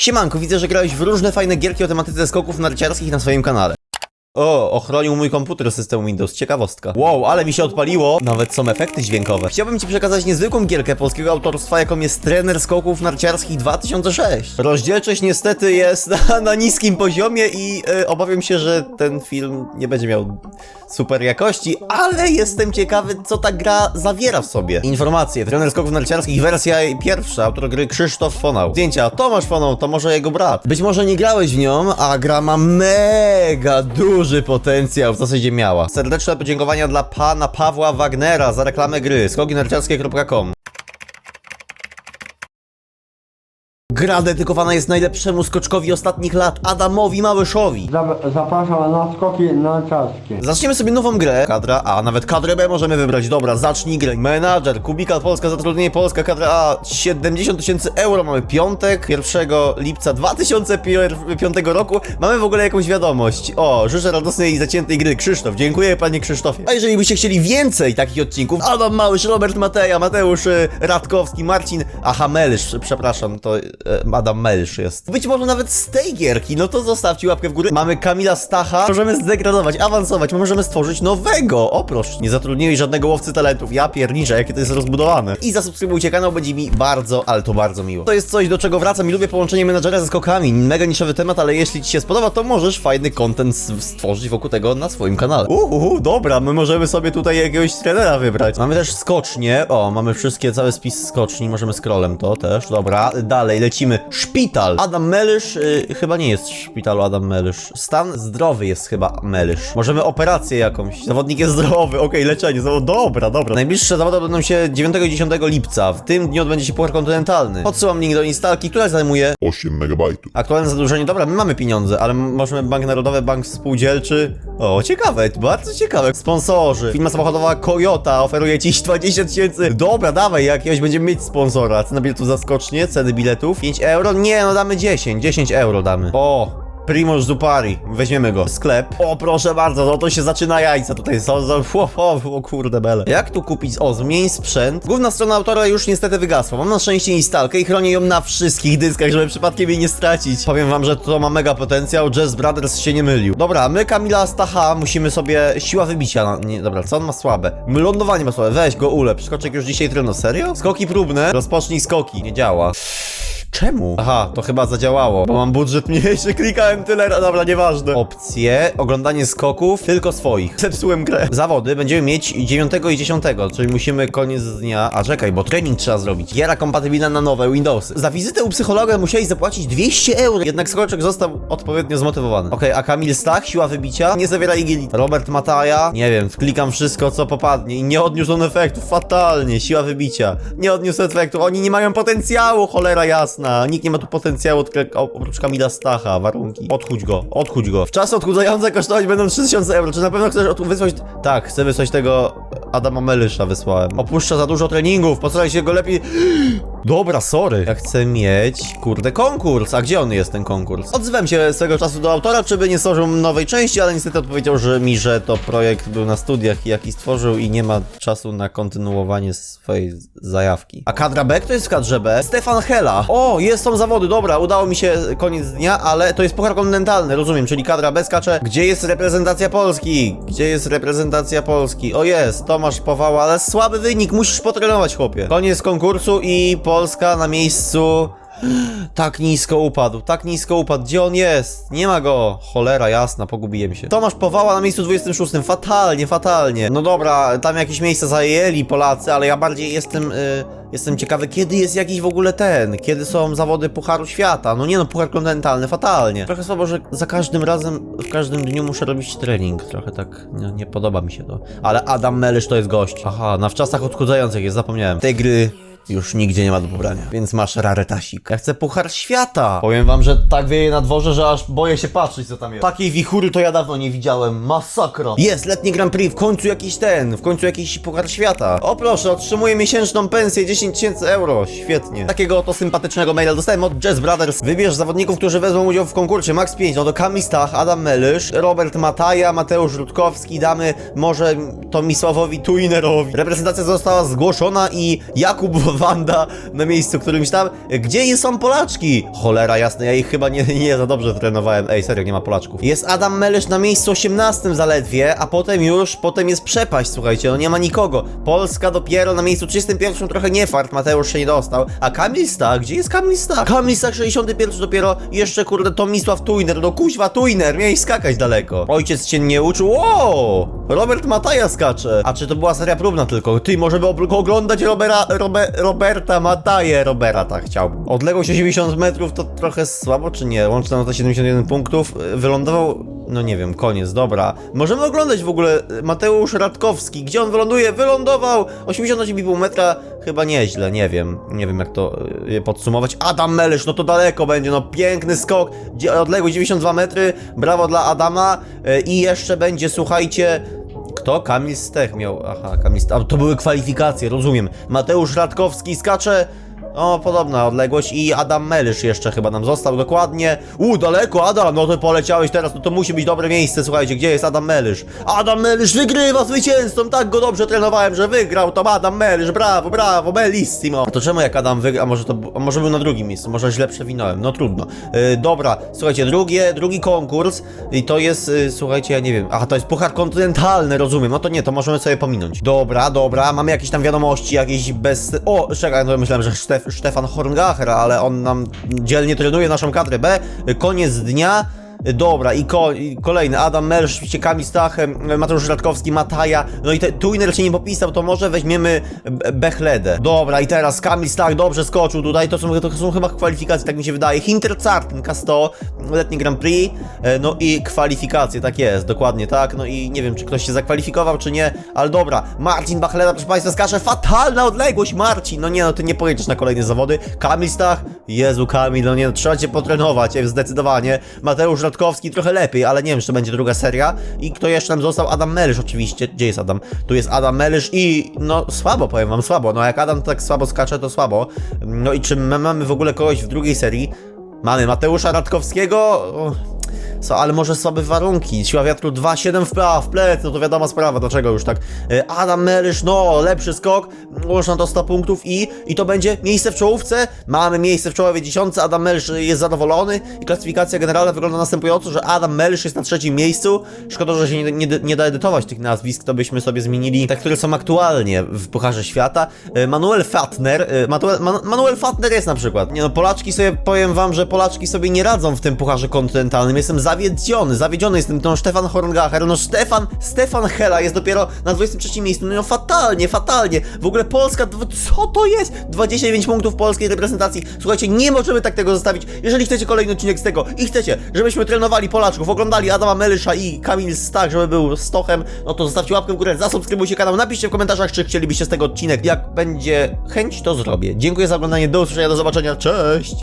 Siemanko, widzę, że grałeś w różne fajne gierki o tematyce skoków narciarskich na swoim kanale. O, ochronił mój komputer system Windows, ciekawostka. Wow, ale mi się odpaliło. Nawet są efekty dźwiękowe. Chciałbym ci przekazać niezwykłą gierkę polskiego autorstwa, jaką jest trener skoków narciarskich 2006. Rozdzielczość niestety jest na, na niskim poziomie i e, obawiam się, że ten film nie będzie miał super jakości, ale jestem ciekawy, co ta gra zawiera w sobie. Informacje, trener skoków narciarskich, wersja pierwsza, autor gry Krzysztof Fonał. Zdjęcia, Tomasz Fonał, to może jego brat. Być może nie grałeś w nią, a gra ma mega duży potencjał, w zasadzie miała. Serdeczne podziękowania dla pana Pawła Wagnera za reklamę gry, skokinarciarskie.com. Gra dedykowana jest najlepszemu skoczkowi ostatnich lat, Adamowi Małyszowi. Zap- Zapraszam na skoki narciarskie. Zaczniemy sobie nową grę. Kadra A, nawet kadrę B możemy wybrać. Dobra, zacznij grę. Menadżer, Kubikal Polska, zatrudnienie Polska, kadra A. 70 tysięcy euro mamy piątek, 1 lipca 2005 roku. Mamy w ogóle jakąś wiadomość. O, życzę radosnej i zaciętej gry. Krzysztof, dziękuję panie Krzysztofie. A jeżeli byście chcieli więcej takich odcinków, Adam Małysz, Robert Mateja, Mateusz y, Radkowski, Marcin, aha, Melysz, przepraszam, to Adam Melysz jest. Być może nawet z tej gierki, no to zostawcie łapkę w górę. Mamy Kamila Stacha, możemy zdegradować, awansować, możemy stworzyć nowego. O proszę, nie zatrudniłeś żadnego łowcy talentów. Ja pierniczę, jakie to jest rozbudowane. I zasubskrybujcie kanał, będzie mi bardzo, ale to bardzo miło. To jest coś, do czego wracam i lubię połączenie menadżera ze skokami. Mega niszowy temat, ale jeśli ci się spodoba, to możesz fajny content stworzyć wokół tego na swoim kanale. Uhu, dobra, my możemy sobie tutaj jakiegoś trenera wybrać. Mamy też skocznie. O, mamy wszystkie, cały spis skoczni, możemy scrollem to też. Dobra, dalej lecimy. Szpital. Adam Melysz, y, chyba nie jest w szpitalu Adam Melysz. Stan zdrowy jest chyba Melysz. Możemy operację jakąś. Zawodnik jest zdrowy, okej, leczenie. Zawod... Dobra, dobra. Najbliższe zawody będą się 9 i 10 lipca. W tym dniu odbędzie się Puchar Kontynentalny. Podsyłam link do instalki, która zajmuje 8 megabajtów. Aktualne zadłużenie, dobra, my mamy pieniądze, ale możemy Bank Narodowy, Bank Spółdzielczy. O, ciekawe, bardzo ciekawe. Sponsorzy. Firma samochodowa Toyota oferuje ci 20 tysięcy. Dobra, dawaj, jakiegoś będziemy mieć sponsora. Cena biletu zaskocznie, ceny biletów. 5 euro? Nie, no damy 10. 10 euro damy. O! Primoz Zupari, weźmiemy go. Sklep. O, proszę bardzo, no to się zaczyna jajca tutaj są. są o, o, o kurde bele. Jak tu kupić? O, zmień sprzęt. Główna strona autora już niestety wygasła. Mam na szczęście instalkę i chronię ją na wszystkich dyskach, żeby przypadkiem jej nie stracić. Powiem wam, że to ma mega potencjał. Jazz Brothers się nie mylił. Dobra, my Kamila Stacha musimy sobie siła wybicia. Na, nie, dobra, co on ma słabe? Lądowanie ma słabe. Weź go ulepsz. Skoczek już dzisiaj treno. Serio? Skoki próbne. Rozpocznij skoki. Nie działa. Czemu? Aha, to chyba zadziałało, bo mam budżet mniejszy, klikałem tyle, no dobra, nieważne. Opcje, oglądanie skoków, tylko swoich. Zepsułem grę. Zawody będziemy mieć 9 i 10, czyli musimy koniec dnia... A czekaj, bo trening trzeba zrobić. Giera kompatybilna na nowe Windowsy. Za wizytę u psychologa musieli zapłacić 200 euro, jednak skoczek został odpowiednio zmotywowany. Okej, a Kamil Stach, siła wybicia, nie zawiera igeli. Robert Mataja, nie wiem, klikam wszystko co popadnie i nie odniósł on efektów, fatalnie, siła wybicia. Nie odniósł efektu, oni nie mają potencjału, cholera jasna. Nikt nie ma tu potencjału, oprócz Kamila Stacha, warunki. Odchudź go, odchudź go. W czasy odchudzające kosztować będą 3000 euro. Czy na pewno chcesz wysłać... Tak, chcę wysłać tego Adama Melysza wysłałem. Opuszcza za dużo treningów, postaraj się go lepiej... Dobra, sorry. Ja chcę mieć, kurde, konkurs. A gdzie on jest, ten konkurs? Odzywałem się swego czasu do autora, czy by nie stworzył nowej części, ale niestety odpowiedział, że mi, że to projekt był na studiach jaki stworzył i nie ma czasu na kontynuowanie swojej zajawki. A kadra B? Kto jest w kadrze B? Stefan Hela. O, jest, są zawody, dobra, udało mi się koniec dnia, ale to jest puchar kontynentalny, rozumiem, czyli kadra B skacze. Gdzie jest reprezentacja Polski? Gdzie jest reprezentacja Polski? O jest, Tomasz Powała, ale słaby wynik, musisz potrenować, chłopie. Koniec konkursu i Polska na miejscu... Tak nisko upadł, tak nisko upadł. Gdzie on jest? Nie ma go. Cholera jasna, pogubiłem się. Tomasz Powała na miejscu 26. Fatalnie, fatalnie. No dobra, tam jakieś miejsca zajęli Polacy, ale ja bardziej jestem, y, jestem ciekawy, kiedy jest jakiś w ogóle ten, kiedy są zawody Pucharu Świata. No nie no, Puchar Kontynentalny, fatalnie. Trochę słabo, że za każdym razem, w każdym dniu muszę robić trening. Trochę tak, nie, nie podoba mi się to. Ale Adam Melysz to jest gość. Aha, na wczasach odchudzających jest, zapomniałem. Tej gry już nigdzie nie ma do pobrania, więc masz raretasik. Ja chcę puchar świata. Powiem wam, że tak wieje na dworze, że aż boję się patrzeć, co tam jest. Takiej wichury to ja dawno nie widziałem. Masakra. Jest, letni Grand Prix, w końcu jakiś ten, w końcu jakiś puchar świata. O proszę, otrzymuję miesięczną pensję 10 tysięcy euro. Świetnie. Takiego oto sympatycznego maila dostałem od Jazz Brothers. Wybierz zawodników, którzy wezmą udział w konkursie. Max 5, no to Kamil Stach, Adam Melysz, Robert Mataja, Mateusz Rutkowski, damy może Tomisławowi Tuinerowi. Reprezentacja została zgłoszona i Jakub Wanda na miejscu którymś tam. Gdzie są Polaczki? Cholera jasna, ja ich chyba nie, nie za dobrze trenowałem. Ej, serio, nie ma Polaczków. Jest Adam Melesz na miejscu 18 zaledwie, a potem już, potem jest przepaść, słuchajcie, no nie ma nikogo. Polska dopiero na miejscu 31 trochę nie fart, Mateusz się nie dostał. A Kamil gdzie jest Kamil Stach? Kamil Stach 61 dopiero, jeszcze kurde Tomisław Tujner, no kuźwa Tujner, miałeś skakać daleko. Ojciec cię nie uczył, o! Robert Mataja skacze. A czy to była seria próbna tylko? Ty, może by ob- oglądać Robera, Robe, Roberta Mataję, Robera tak chciał. Odległość 80 metrów to trochę słabo, czy nie? Łączna nota 71 punktów. Wylądował, no nie wiem, koniec, dobra. Możemy oglądać w ogóle y, Mateusz Radkowski. Gdzie on wyląduje? Wylądował! 88,5 metra, chyba nieźle, nie wiem. Nie wiem jak to y, podsumować. Adam Melysz, no to daleko będzie, no piękny skok. Odległość 92 metry, brawo dla Adama. Y, I jeszcze będzie, słuchajcie... Kto? Kamil Stech miał. Aha, Kamil Stech. A, to były kwalifikacje, rozumiem. Mateusz Radkowski skacze. O, podobna odległość i Adam Melysz jeszcze chyba nam został dokładnie. U, daleko, Adam, no to poleciałeś teraz, no to musi być dobre miejsce, słuchajcie, gdzie jest Adam Melysz? Adam Melysz wygrywa zwycięzcą, tak go dobrze trenowałem, że wygrał, to Adam Melysz, brawo, brawo, bellissimo. A to czemu jak Adam wygra, a może to, a może był na drugim miejscu, może źle przewinąłem, no trudno. Yy, dobra, słuchajcie, drugie, drugi konkurs i to jest, yy, słuchajcie, ja nie wiem, aha, to jest puchar kontynentalny, rozumiem, no to nie, to możemy sobie pominąć. Dobra, dobra, mamy jakieś tam wiadomości, jakieś bez... O, czekaj, no myślałem, że Sztef, Stefan Horngacher, ale on nam dzielnie trenuje naszą kadrę B. Koniec dnia. Dobra, i, ko i kolejny, Adam Melsz, oczywiście Kamil Stach, Mateusz Radkowski, Mataja, no i te, Tuiner się nie popisał, to może weźmiemy Bechledę. Dobra, i teraz Kamil Stach dobrze skoczył tutaj, to są, to są chyba kwalifikacje, tak mi się wydaje. Hinterzarten K100, letni Grand Prix, e, no i kwalifikacje, tak jest, dokładnie tak, no i nie wiem, czy ktoś się zakwalifikował, czy nie, ale dobra, Marcin Bachleda, proszę Państwa, skacze, fatalna odległość, Marcin, no nie, no ty nie pojedziesz na kolejne zawody, Kamil Stach, Jezu Kamil, no nie, no, trzeba cię potrenować, zdecydowanie, Mateusz Radkowski trochę lepiej, ale nie wiem, czy to będzie druga seria, i kto jeszcze nam został, Adam Melysz oczywiście, gdzie jest Adam, tu jest Adam Melysz i, no, słabo, powiem wam, słabo, no jak Adam tak słabo skacze, to słabo, no i czy my mamy w ogóle kogoś w drugiej serii, Mamy Mateusza Radkowskiego. Co, ale może słabe warunki. Siła wiatru 2,7 w w plec, no to wiadoma sprawa, dlaczego już tak. E, Adam Melysz, no, lepszy skok, można do 100 punktów i, i to będzie miejsce w czołówce. Mamy miejsce w czołowej dziesiątce, Adam Melysz jest zadowolony i klasyfikacja generalna wygląda następująco, że Adam Melysz jest na trzecim miejscu. Szkoda, że się nie, nie, nie da edytować tych nazwisk, to byśmy sobie zmienili te, które są aktualnie w Pucharze Świata. E, Manuel Fatner, e, Manuel, Man, Manuel Fatner jest na przykład. Nie no, Polaczki sobie, powiem wam, że Polaczki sobie nie radzą w tym Pucharze Kontynentalnym. Jestem zawiedziony, zawiedziony jestem. No Stefan Horngacher, no Stefan, Stefan Hela jest dopiero na 23 miejscu. No fatalnie, fatalnie. W ogóle Polska, co to jest? 29 punktów polskiej reprezentacji. Słuchajcie, nie możemy tak tego zostawić. Jeżeli chcecie kolejny odcinek z tego i chcecie, żebyśmy trenowali Polaczków, oglądali Adama Melysza i Kamil Stach, żeby był stochem, no to zostawcie łapkę w górę, zasubskrybujcie kanał, napiszcie w komentarzach, czy chcielibyście z tego odcinek. Jak będzie chęć, to zrobię. Dziękuję za oglądanie, do usłyszenia, do zobaczenia, cześć!